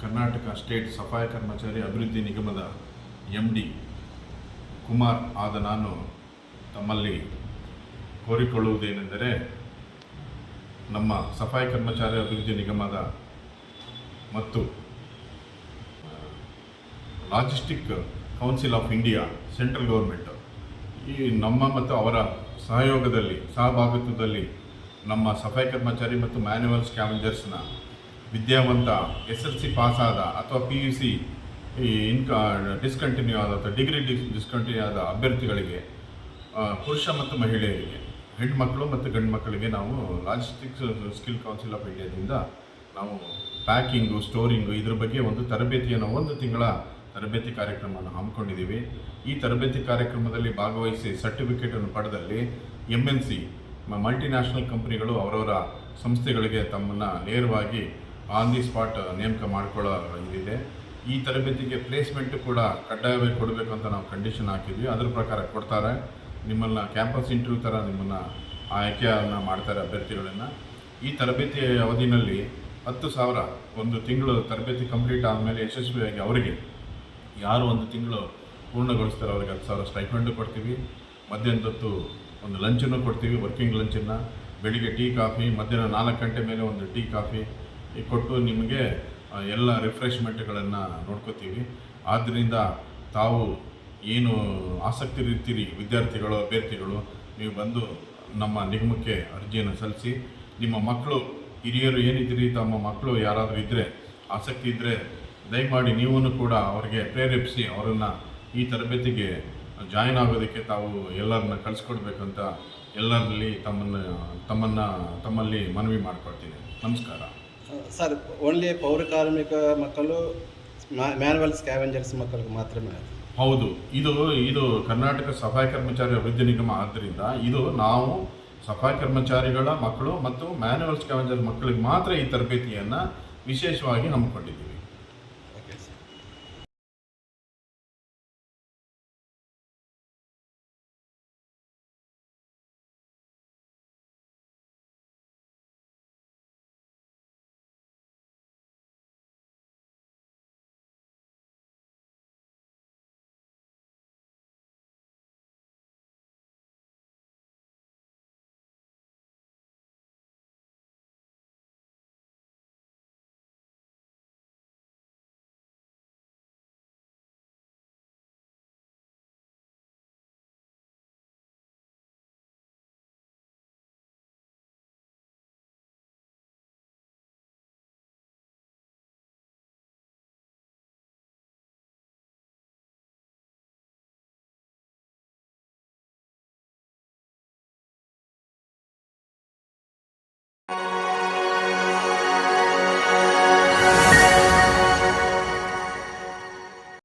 Karnataka state ಸಫಾಯ ಕರ್ಮಚಾರಿ ಅಭಿವೃದ್ಧಿ ನಿಗಮದ M D Kumar ಆದ ನಾನು ತಮ್ಮಲ್ಲಿ ಕೋರಿಕೊಳ್ಳುವುದೇನೆಂದರೆ ನಮ್ಮ ಸಫಾಯಿ ಕರ್ಮಚಾರಿ ಅಭಿವೃದ್ಧಿ ನಿಗಮದ ಮತ್ತು logistic council of India central government ಈ ನಮ್ಮ ಮತ್ತು ಅವರ ಸಹಯೋಗದಲ್ಲಿ, ಸಹಭಾಗಿತ್ವದಲ್ಲಿ ನಮ್ಮ ಸಫಾಯಿ ಕರ್ಮಚಾರಿ ಮತ್ತು ಮ್ಯಾನ್ಯುವಲ್ ಸ್ಕ್ಯಾವೆಂಜರ್ಸ್ನ ವಿದ್ಯಾವಂತ ಎಸ್ ಎಲ್ ಸಿ ಪಾಸ್ ಆದ ಅಥವಾ ಪಿ ಯು ಸಿ ಈ ಇನ್ಕ ಡಿಸ್ಕಂಟಿನ್ಯೂ ಆದ ಅಥವಾ ಡಿಗ್ರಿ ಡಿಸ್ ಡಿಸ್ಕಂಟಿನ್ಯೂ ಆದ ಅಭ್ಯರ್ಥಿಗಳಿಗೆ ಪುರುಷ ಮತ್ತು ಮಹಿಳೆಯರಿಗೆ, ಹೆಣ್ಮಕ್ಳು ಮತ್ತು ಗಂಡು ಮಕ್ಕಳಿಗೆ ನಾವು ಲಾಜಿಸ್ಟಿಕ್ಸ್ ಸ್ಕಿಲ್ ಕೌನ್ಸಿಲ್ ಆಫ್ ಇಂಡಿಯಾದಿಂದ ನಾವು ಪ್ಯಾಕಿಂಗು ಸ್ಟೋರಿಂಗು ಇದ್ರ ಬಗ್ಗೆ ಒಂದು ತರಬೇತಿಯನ್ನು ಒಂದು ತಿಂಗಳ ತರಬೇತಿ ಕಾರ್ಯಕ್ರಮವನ್ನು ಹಮ್ಮಿಕೊಂಡಿದ್ದೀವಿ. ಈ ತರಬೇತಿ ಕಾರ್ಯಕ್ರಮದಲ್ಲಿ ಭಾಗವಹಿಸಿ ಸರ್ಟಿಫಿಕೇಟನ್ನು ಪಡೆದಲ್ಲಿ ಎಂ ಎನ್ ಸಿ ಮಲ್ಟಿನ್ಯಾಷನಲ್ ಕಂಪ್ನಿಗಳು ಅವರವರ ಸಂಸ್ಥೆಗಳಿಗೆ ತಮ್ಮನ್ನು ನೇರವಾಗಿ ಆನ್ ದಿ ಸ್ಪಾಟ್ ನೇಮಕ ಮಾಡಿಕೊಳ್ಳೋ ಇದಿದೆ. ಈ ತರಬೇತಿಗೆ ಪ್ಲೇಸ್ಮೆಂಟ್ ಕೂಡ ಕಡ್ಡಾಯವಾಗಿ ಕೊಡಬೇಕು ಅಂತ ನಾವು ಕಂಡೀಷನ್ ಹಾಕಿದ್ವಿ. ಅದ್ರ ಪ್ರಕಾರ ಕೊಡ್ತಾರೆ. ನಿಮ್ಮನ್ನು ಕ್ಯಾಂಪಸ್ ಇಂಟರ್ವ್ಯೂ ಥರ ನಿಮ್ಮನ್ನು ಆಯ್ಕೆಯನ್ನು ಮಾಡ್ತಾರೆ ಅಭ್ಯರ್ಥಿಗಳನ್ನು. ಈ ತರಬೇತಿ ಅವಧಿನಲ್ಲಿ ಹತ್ತು ಸಾವಿರ ಒಂದು ತಿಂಗಳು ತರಬೇತಿ ಕಂಪ್ಲೀಟ್ ಆದಮೇಲೆ ಯಶಸ್ವಿಯಾಗಿ ಅವರಿಗೆ ಯಾರು ಒಂದು ತಿಂಗಳು ಪೂರ್ಣಗೊಳಿಸ್ತಾರೆ ಅವ್ರಿಗೆ ಹತ್ತು ಸಾವಿರ ಸ್ಟೈಫಂಡು ಕೊಡ್ತೀವಿ. ಮಧ್ಯಾಹ್ನದೊತ್ತು ಒಂದು ಲಂಚನ್ನು ಕೊಡ್ತೀವಿ, ವರ್ಕಿಂಗ್ ಲಂಚನ್ನು. ಬೆಳಿಗ್ಗೆ ಟೀ, ಕಾಫಿ, ಮಧ್ಯಾಹ್ನ ನಾಲ್ಕು ಗಂಟೆ ಮೇಲೆ ಒಂದು ಟೀ, ಕಾಫಿ ಕೊಟ್ಟು ನಿಮಗೆ ಎಲ್ಲ ರಿಫ್ರೆಶ್ಮೆಂಟ್ಗಳನ್ನು ನೋಡ್ಕೋತೀವಿ. ಆದ್ದರಿಂದ ತಾವು ಏನು ಆಸಕ್ತಿ ಇರ್ತೀರಿ ವಿದ್ಯಾರ್ಥಿಗಳು, ಅಭ್ಯರ್ಥಿಗಳು, ನೀವು ಬಂದು ನಮ್ಮ ನಿಗಮಕ್ಕೆ ಅರ್ಜಿಯನ್ನು ಸಲ್ಲಿಸಿ, ನಿಮ್ಮ ಮಕ್ಕಳು, ಹಿರಿಯರು ಏನಿದ್ದೀರಿ, ತಮ್ಮ ಮಕ್ಕಳು ಯಾರಾದರೂ ಇದ್ದರೆ ಆಸಕ್ತಿ ಇದ್ದರೆ ದಯಮಾಡಿ ನೀವೂ ಕೂಡ ಅವರಿಗೆ ಪ್ರೇರೇಪಿಸಿ ಅವರನ್ನು ಈ ತರಬೇತಿಗೆ ಜಾಯಿನ್ ಆಗೋದಕ್ಕೆ ತಾವು ಎಲ್ಲರನ್ನ ಕಳಿಸ್ಕೊಡ್ಬೇಕಂತ ಎಲ್ಲರಲ್ಲಿ ತಮ್ಮನ್ನು ತಮ್ಮನ್ನು ತಮ್ಮಲ್ಲಿ ಮನವಿ ಮಾಡ್ಕೊಳ್ತೀನಿ. ನಮಸ್ಕಾರ. ಸರ್ ಓನ್ಲಿ ಪೌರ ಕಾರ್ಮಿಕ ಮಕ್ಕಳು ಮ್ಯಾನುವಲ್ ಸ್ಕ್ಯಾವೆಂಜರ್ಸ್ ಮಕ್ಕಳಿಗೆ ಮಾತ್ರ ಹೌದು ಇದು ಇದು ಕರ್ನಾಟಕ ಸಫಾಯಿ ಕರ್ಮಚಾರಿ ಅಭಿವೃದ್ಧಿ ನಿಗಮ ಆದ್ದರಿಂದ ಇದು ನಾವು ಸಫಾಯಿ ಕರ್ಮಚಾರಿಗಳ ಮಕ್ಕಳು ಮತ್ತು ಮ್ಯಾನ್ಯುವಲ್ ಸ್ಕ್ಯಾವೆಂಜರ್ ಮಕ್ಕಳಿಗೆ ಮಾತ್ರ ಈ ತರಬೇತಿಯನ್ನು ವಿಶೇಷವಾಗಿ ಹಮ್ಮಿಕೊಂಡಿದ್ದೀವಿ.